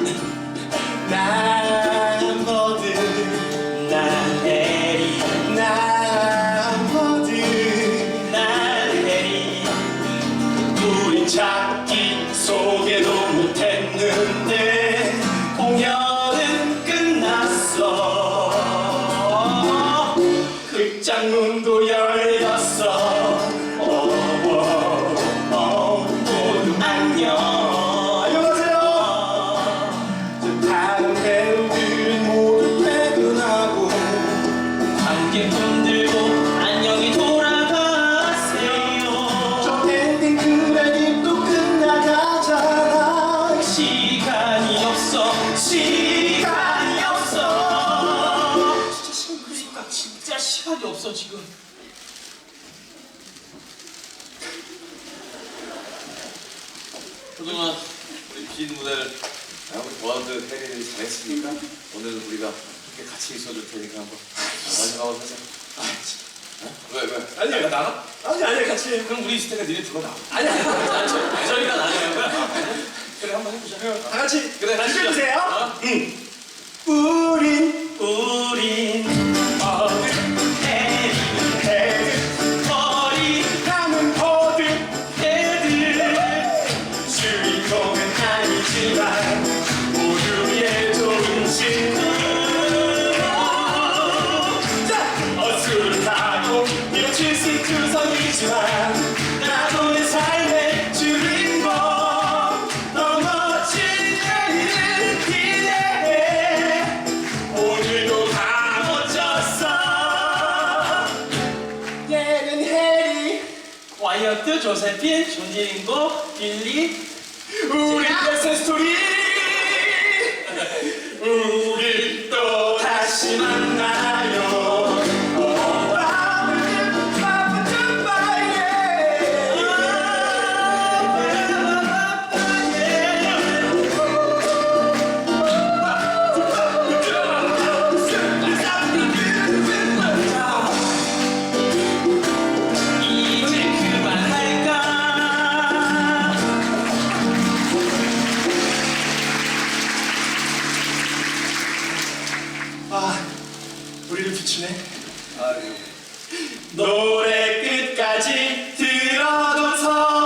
난 뭐든 난 해리 난 뭐든 난 해리. 우린 찾기 소개도 못했는데 공연은 끝났어. 극장 문도 열렸어 없어 지금 그동안 우리 빈 무대를 아무리 버드 해리를 잘했으니까 오늘은 우리가 함께 같이 있어줄 테니까 한번 마지막으로 하자. 어? 왜 왜? 아니 내가 나가? 아니 아니 같이 해. 그럼 우리 있을 때가 니네 둘러 나와. 아니 아니 저, 저희가 나눠요. 그래 한번 해보자. 다 같이 그래, 같이 즐겨주세요 주인공은 아니지만 모두의 좋은 친구 자 어수룩하고 이렇게 시투성이지만 와이어트 조세핀 존지링고 빌리. 우리 베스트 스토리. 우리 또 다시 만나 비추네. 아유. 노래 끝까지 들어줘서.